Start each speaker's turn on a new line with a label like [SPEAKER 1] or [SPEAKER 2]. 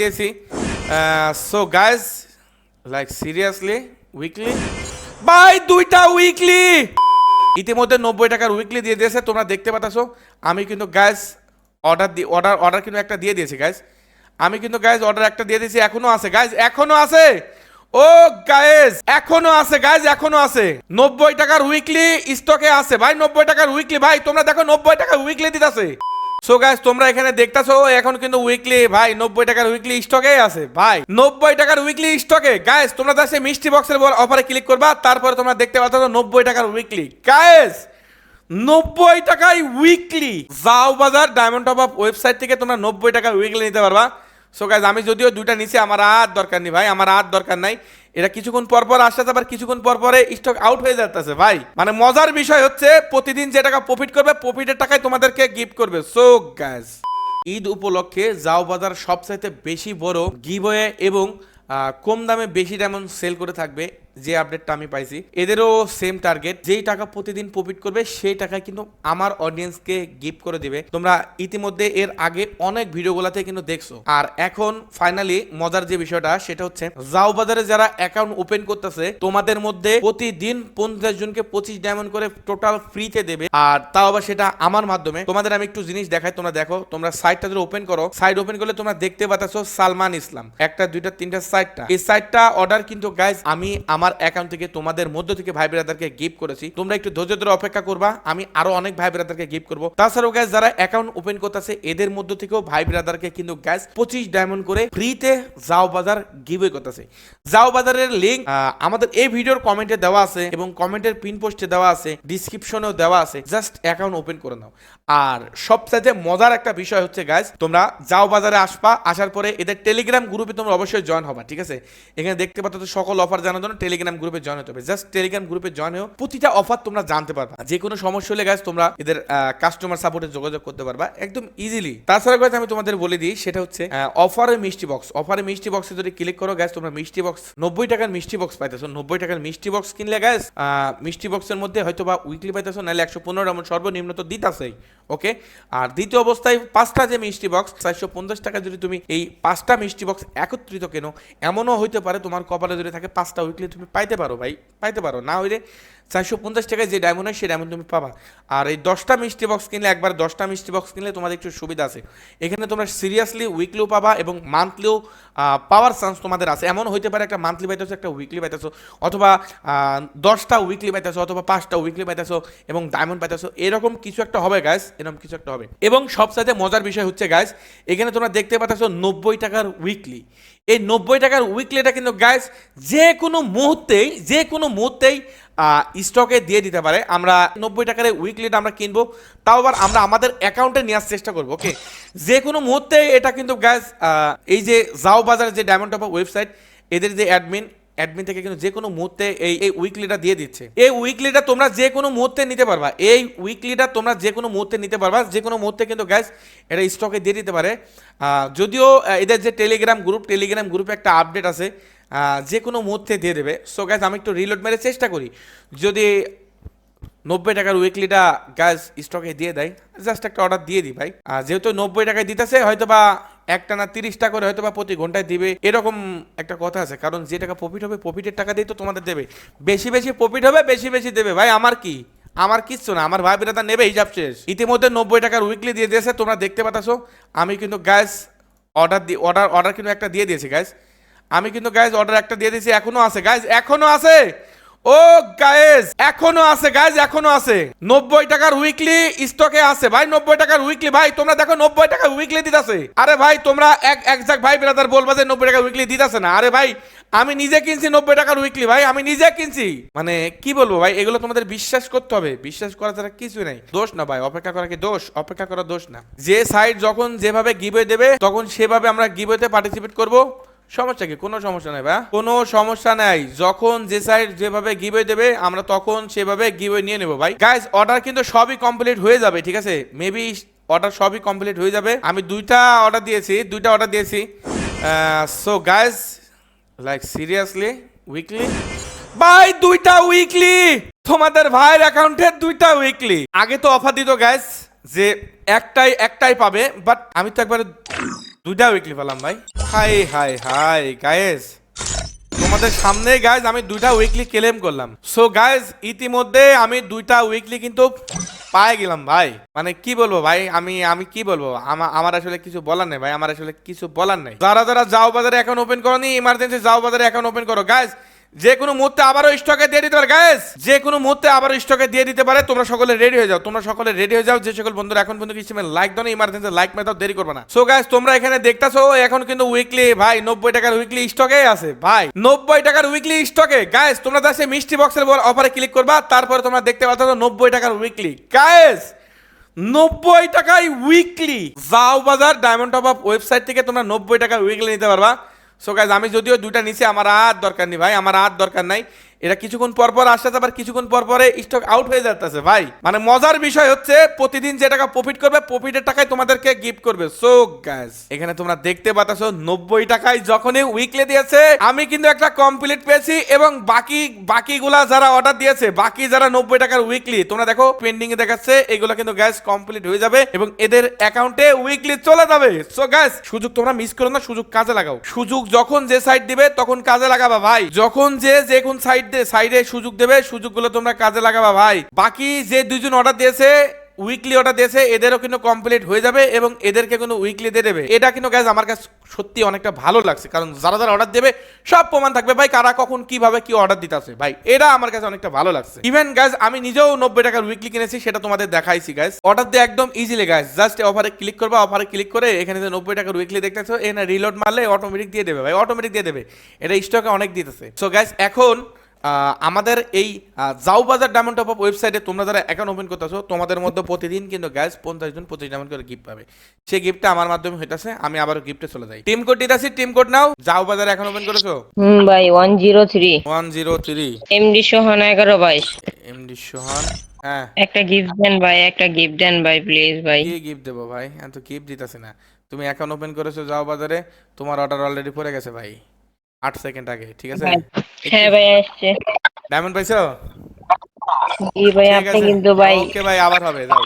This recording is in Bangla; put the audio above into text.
[SPEAKER 1] দিয়েছি। So guys like seriously weekly by দুইটা উইকলি ইতিমধ্যে নব্বই টাকার উইকলি দিয়ে দিয়েছে, তোমরা দেখতে পাচ্ছ আমি কিন্তু গ্যাস অর্ডার দিয়ে অর্ডার অর্ডার কিন্তু একটা দিয়ে দিয়েছি গ্যাস আমি কিন্তু গ্যাস অর্ডার একটা দিয়ে দিয়েছি, এখনও আছে গ্যাস এখনও আছে! ও গায়েস এখনও আছে গাইজ এখনও আছে। নব্বই টাকার উইকলি স্টকে আছে, ভাই, নব্বই টাকার উইকলি ভাই, তোমরা দেখো নব্বই টাকার উইকলি দিতেছে। সো গাইস তোমরা এখানে দেখতাছো, এখন কিন্তু উইকলি ভাই, নব্বই টাকার উইকলি স্টকে আছে, ভাই। নব্বই টাকার উইকলি স্টকে গাইস তোমরা তো সেই মিষ্টি বক্সের অফারে ক্লিক করবা, তারপরে তোমরা দেখতে পাচ্ছ নব্বই টাকার উইকলি গাইস নব্বই টাকায় উইকলি যাও বাজার ডায়মন্ড টপ আপ ওয়েবসাইট থেকে তোমরা নব্বই টাকার উইকলি নিতে পারবা। সো গাইজ আমি যদিও দুইটা নিচে আমার আর দরকার নেই ভাই, আমার আর দরকার নাই। এটা কিছুক্ষণ পরপর পর আসতেছে আবার কিছুক্ষণ পরপরে স্টক আউট হয়ে যাচ্ছে ভাই। মানে মজার বিষয় হচ্ছে, প্রতিদিন যে টাকা প্রফিট করবে প্রফিটের টাকায় তোমাদেরকে গিফট করবে। সো গাইজ ঈদ উপলক্ষে যাও বাজার সবচাইতে বেশি বড় গিভওয়ে এবং কম দামে বেশি ডায়মন্ড সেল করে থাকবে। যে আপডেটটা আমি পাইছি, এদেরও সেম টার্গেট যেই টাকা প্রতিদিন প্রফিট করবে, সেই টাকায় কিন্তু আমার অডিয়েন্সকে গিফট করে দিবে। তোমরা ইতিমধ্যে এর আগে অনেক ভিডিওগুলোতে কিন্তু দেখছ। আর এখন ফাইনালি মজার যে বিষয়টা, সেটা হচ্ছে যাও বাজারে যারা অ্যাকাউন্ট ওপেন করতেছে, তোমাদের মধ্যে প্রতিদিন পঞ্চাশ জনকে পঁচিশ ডায়মন্ড করে টোটাল ফ্রিতে দেবে। আর তাও আবার সেটা আমার মাধ্যমে। তোমাদের আমি একটু জিনিস দেখাই, তোমরা দেখো, তোমরা সাইটটা যদি ওপেন করো সাইট ওপেন করলে তোমরা দেখতে পাচ্ছ সালমান ইসলাম। একটা, দুইটা, তিনটা সাইটটা এই সাইটটা অর্ডার কিন্তু গাইজ আমি, আমার অ্যাকাউন্ট থেকে তোমাদের মধ্য থেকে ভাই ব্রাদারকে গিফট করেছি। তোমরা একটু ধৈর্য ধরে অপেক্ষা করবা, আমি আরও অনেক ভাই ব্রাদারকে গিফট করব। তাছাড়াও গ্যাস যারা অ্যাকাউন্ট ওপেন করতেছে, এদের মধ্য থেকেও ভাই ব্রাদারকে কিন্তু গ্যাস পঁচিশ ডায়মন্ড করে ফ্রিতে যাও বাজার গিভওয়ে করতেছে। যাও বাজারের লিঙ্ক আমাদের এই ভিডিওর কমেন্টে দেওয়া আছে এবং কমেন্টের পিন পোস্টে দেওয়া আছে ডিসক্রিপশনেও দেওয়া আছে। জাস্ট অ্যাকাউন্ট ওপেন করে নাও। আর সবচাইতে মজার একটা বিষয় হচ্ছে গাইজ তোমরা যাও বাজারে আসবা, আসার পরে এদের টেলিগ্রাম গ্রুপে তোমরা অবশ্যই জয়েন হবা, ঠিক আছে? এখানে দেখতে পাচ্ছ সকল অফার জানার জন্য টেলিগ্রাম গ্রুপে জয়েন হতে হবে। জাস্ট টেলিগ্রাম গ্রুপে জয়েন হয়েও প্রতিটা অফার তোমরা জানতে পারবা। যে কোনো সমস্যা হলে গাইজ তোমরা এদের কাস্টমার সাপোর্টে যোগাযোগ করতে পারবা একদম ইজিলি তাছাড়া গাইজ আমি তোমাদের বলে দিই, সেটা হচ্ছে অফারে মিষ্টি বক্স অফারে মিষ্টি বক্সে যদি ক্লিক করো গ্যাস তোমরা মিষ্টি বক্স নব্বই টাকার মিষ্টি বক্স পাইতেছো। নব্বই টাকার মিষ্টি বক্স কিনলে গ্যাস মিষ্টি বক্সের মধ্যে হয়তো বা উইকলি পাইতেছো, নাহলে একশো পনেরো এমন সর্বনিম্ন তো দিতাছেই ওকে আর দ্বিতীয় অবস্থায় পাঁচটা যে মিষ্টি বক্স চারশো পঞ্চাশ টাকা যদি তুমি এই পাঁচটা মিষ্টি বক্স একত্রিত কেনো, এমনও হইতে পারে তোমার কপালে যদি থাকে পাঁচটা উইকলি তুমি পাইতে পারো ভাই, পাইতে পারো। না হইলে চারশো পঞ্চাশ টাকায় যে ডায়মন্ড হয় সেই ডায়মন্ড তুমি পাবা। আর এই দশটা মিষ্টি বক্স কিনলে, একবার দশটা মিষ্টি বক্স কিনলে তোমাদের একটু সুবিধা আছে। এখানে তোমরা সিরিয়াসলি উইকলিও পাবা এবং মান্থলিও পাওয়ার চান্স তোমাদের আছে। এমন হইতে পারে একটা মান্থলি পাইতেছো, একটা উইকলি পাইতেছো, অথবা দশটা উইকলি পাইতেছো, অথবা পাঁচটা উইকলি পাইতেছো এবং ডায়মন্ড পাইতেছো। এরকম কিছু একটা হবে গাইস এরকম কিছু একটা হবে। এবং সবসাথে মজার বিষয় হচ্ছে গাইস এখানে তোমরা দেখতে পাচ্ছ নব্বই টাকার উইকলি এই নব্বই টাকার উইকলিটা কিন্তু গ্যাস যে কোনো মুহূর্তেই, যে কোনো মুহূর্তেই স্টকে দিয়ে দিতে পারে। আমরা নব্বই টাকার উইকলিটা আমরা কিনবো। তাও আবার আমরা আমাদের অ্যাকাউন্টে নেওয়ার চেষ্টা করব ওকে যে কোনো মুহূর্তে এটা কিন্তু গ্যাস এই যে জাও বাজার যে ডায়মন্ড টপ ওয়েবসাইট এদের যে অ্যাডমিন অ্যাডমিন থেকে কিন্তু যে কোনো মুহূর্তে এই এই উইকলিটা দিয়ে দিচ্ছে। এই উইকলিটা তোমরা যে কোনো মুহূর্তে নিতে পারবা। এই উইকলিটা তোমরা যে কোনো মুহূর্তে নিতে পারবা। যে কোনো মুহূর্তে কিন্তু গ্যাস এটা স্টকে দিয়ে দিতে পারে। যদিও এদের যে টেলিগ্রাম গ্রুপ টেলিগ্রাম গ্রুপে একটা আপডেট আছে। যে কোনো মুহূর্তে দিয়ে দেবে। সো গ্যাস আমি একটু রিলোড মেরে চেষ্টা করি। যদি নব্বই টাকার উইকলিটা গ্যাস স্টকে দিয়ে দেয় জাস্ট একটা অর্ডার দিয়ে দিই ভাই। যেহেতু নব্বই টাকায় দিতেছে হয়তো বা একটা না তিরিশটা করে হয়তো বা প্রতি ঘন্টায় দিবে, এরকম একটা কথা আছে। কারণ যে টাকা প্রফিট হবে প্রফিটের টাকা দিয়ে তো তোমাদের দেবে। বেশি বেশি প্রফিট হবে, বেশি বেশি দেবে। ভাই, আমার কি? আমার কিচ্ছু না। আমার ভাই বিরাতা নেবে হিসাব শেষ। ইতিমধ্যে নব্বই টাকার উইকলি দিয়ে দিয়েছে, তোমরা দেখতে পাচ্ছ আমি কিন্তু গ্যাস অর্ডার দিয়ে অর্ডার অর্ডার কিন্তু একটা দিয়ে দিয়েছি গ্যাস আমি কিন্তু গ্যাস অর্ডার একটা দিয়ে দিয়েছি, এখনও আছে। গ্যাস এখনও আছে! ও গায়েস, এখনও আছে গাইজ এখনও আছে। নব্বই টাকার উইকলি স্টকে আছে। ভাই, নব্বই টাকার উইকলি ভাই, তোমরা দেখো নব্বই টাকার উইকলি দিতেছে। আরে ভাই, তোমরা এক একজাক ভাই ব্রাদার বলবা যে নব্বই টাকার উইকলি দিতেছে না। আরে ভাই, আমি নিজে কিনছি নব্বই টাকার উইকলি ভাই, আমি নিজে কিনছি। মানে কি বলব ভাই, এগুলো তোমাদের বিশ্বাস করতে হবে। বিশ্বাস করা ছাড়া কিছু নাই। দোষ না ভাই, অপেক্ষা করা কি দোষ? অপেক্ষা করা দোষ না। যে সাইট যখন যেভাবে গিবে দেবে, তখন সেভাবে আমরা গিবেতে পার্টিসিপেট করব। সমস্যা কি? কোনো সমস্যা নাই ভাই কোনো সমস্যা নাই। যখন যে সাইড যেভাবে গিভওয়ে দেবে, আমরা তখন সেভাবে গিভওয়ে নিয়ে নেব, ভাই। গাইজ অর্ডার কিন্তু সবই কমপ্লিট হয়ে যাবে, ঠিক আছে? মেবি অর্ডার সবই কমপ্লিট হয়ে যাবে। আমি দুইটা অর্ডার দিয়েছি, দুইটা অর্ডার দিয়েছি। So guys like seriously weekly ভাই, দুইটা উইকলি তোমাদের ভাইয়ের অ্যাকাউন্টে দুইটা উইকলি আগে তো অফার দিত গাইজ যে একটাই একটাই পাবে বাট আমি তো একবারে দুইটা উইকলি পেলাম ভাই। হাই হাই হাই গায়েস তোমাদের সামনে গাইজ আমি দুইটা উইকলি ক্লেম করলাম। সো গাইজ ইতিমধ্যে আমি দুইটা উইকলি কিন্তু পায়ে গেলাম ভাই। মানে কি বলব ভাই, আমি আমি কি বলব? আমার আসলে কিছু বলার নেই ভাই, আমার আসলে কিছু বলার নেই। যারা যারা যাও বাজারে এখন ওপেন করো নি ইমার্জেন্সি যাও বাজারে এখন ওপেন করো গাইজ যে কোনো মুহূর্তে আবারও স্টকে দিয়ে দিতে পারে। গাইজ যে কোনো মুহূর্তে আবারও স্টকে দিয়ে দিতে পারে। তোমরা সকলে রেডি হয়ে যাও। তোমরা সকলে রেডি হয়ে যাও। যে সকল বন্ধুরা এখন পর্যন্ত কিছু লাইক দাও ইমার্জেন্সি লাইক মেয়ে দাও, দেরি করবে না। সো গাইজ তোমরা এখানে দেখতাছো, এখন কিন্তু উইকলি ভাই, নব্বই টাকার উইকলি স্টকে আছে, ভাই। নব্বই টাকার উইকলি স্টকে গ্যাস তোমরা যাচ্ছে মিষ্টি বক্সের অফারে ক্লিক করবা, তারপরে তোমরা দেখতে পাচ্ছ নব্বই টাকার উইকলি গ্যাস নব্বই টাকায় উইকলি যাও বাজার ডায়মন্ড টপ আপ ওয়েবসাইট থেকে তোমরা নব্বই টাকার উইকলি নিতে পারবা। সো গাইজ আমি যদিও দুইটা নিচে আমার আর দরকার নেই ভাই আমার আর দরকার নাই এটা কিছুক্ষণ পর পর আসতেছে আবার কিছুক্ষণ পর পরে স্টক আউট হয়ে যাচ্ছে ভাই। মানে মজার বিষয় হচ্ছে, প্রতিদিন যে টাকা প্রফিট করবে প্রফিটের টাকায় তোমাদেরকে গিফট করবে। সো গাইজ এখানে তোমরা দেখতে পাচ্ছ নব্বই টাকায় যখনই উইকলি দিয়েছে, আমি কিন্তু একটা কমপ্লিট পেয়েছি এবং বাকি, বাকিগুলা যারা অর্ডার দিয়েছে, বাকি যারা নব্বই টাকার উইকলি তোমরা দেখো পেন্ডিং এ দেখাচ্ছে, এগুলো কিন্তু গ্যাস কমপ্লিট হয়ে যাবে এবং এদের অ্যাকাউন্টে উইকলি চলে যাবে। সো গ্যাস সুযোগ তোমরা মিস করো না, সুযোগ কাজে লাগাও। সুযোগ যখন যে সাইড দিবে, তখন কাজে লাগাবা, ভাই। যখন যে যে কোন সাইড সাইডে সুযোগ দেবে, সুযোগগুলো তোমরা কাজে লাগাবা ভাই। বাকি যে দুইজন অর্ডার দিয়েছে উইকলি অর্ডার দিয়েছে, এদেরও কিন্তু কমপ্লিট হয়ে যাবে এবং এদেরকে কিন্তু উইকলি দিয়ে দেবে। এটা কিন্তু গ্যাস আমার কাছে সত্যি অনেকটা ভালো লাগছে, কারণ যারা যারা অর্ডার দেবে, সব প্রমাণ থাকবে ভাই কারা কখন কীভাবে কি অর্ডার দিতে দিতেছে। ভাই, এটা আমার কাছে অনেকটা ভালো লাগছে। ইভেন গ্যাস আমি নিজেও নব্বই টাকার উইকলি কিনেছি, সেটা তোমাদের দেখাইছি গ্যাস অর্ডার দিয়ে একদম ইজিলি গ্যাস জাস্ট অফারে ক্লিক করবা অফারে ক্লিক করে এখানে যে নব্বই টাকার উইকলি দেখতেছো, এখানে রিলোড মারলে অটোমেটিক দিয়ে দেবে ভাই অটোমেটিক দিয়ে দেবে। এটা স্টকে অনেক দিতেছে। সো গ্যাস এখন আমাদের এই আহ, যাও বাজার ডায়মন্ড টপ আপ ওয়েবসাইটে তোমরা যারা অ্যাকাউন্ট ওপেন করতেছো তোমাদের মধ্যে প্রতিদিন কিন্তু গ্যাস পঞ্চাশ জন পঁচিশ ডায়মন্ড করে গিফট পাবে। সেই গিফটটা আমার মাধ্যমে হইতাছে আমি আবারও গিফটে চলে যাই। টিম কোড দিতেছি টিম কোড নাও। যাও বাজার এখন ওপেন করেছ?
[SPEAKER 2] হুম ভাই one zero three
[SPEAKER 1] one zero three
[SPEAKER 2] MD Sohan এগারো বাইশ
[SPEAKER 1] এমডি সোহান হ্যাঁ।
[SPEAKER 2] একটা গিফট দেন ভাই একটা গিফট দেন ভাই প্লিজ ভাই।
[SPEAKER 1] কি গিফট দেবো ভাই? এত গিফট দিতেছে না। তুমি অ্যাকাউন্ট ওপেন করেছ যাও বাজারে তোমার অর্ডার অলরেডি পড়ে গেছে ভাই। আট সেকেন্ড আগে ঠিক আছে?
[SPEAKER 2] হ্যাঁ ভাই আসছে।
[SPEAKER 1] ডায়মন্ড পাইছো?
[SPEAKER 2] জি ভাই আপনি কিন্তু ভাই
[SPEAKER 1] ওকে ভাই আবার হবে যাও।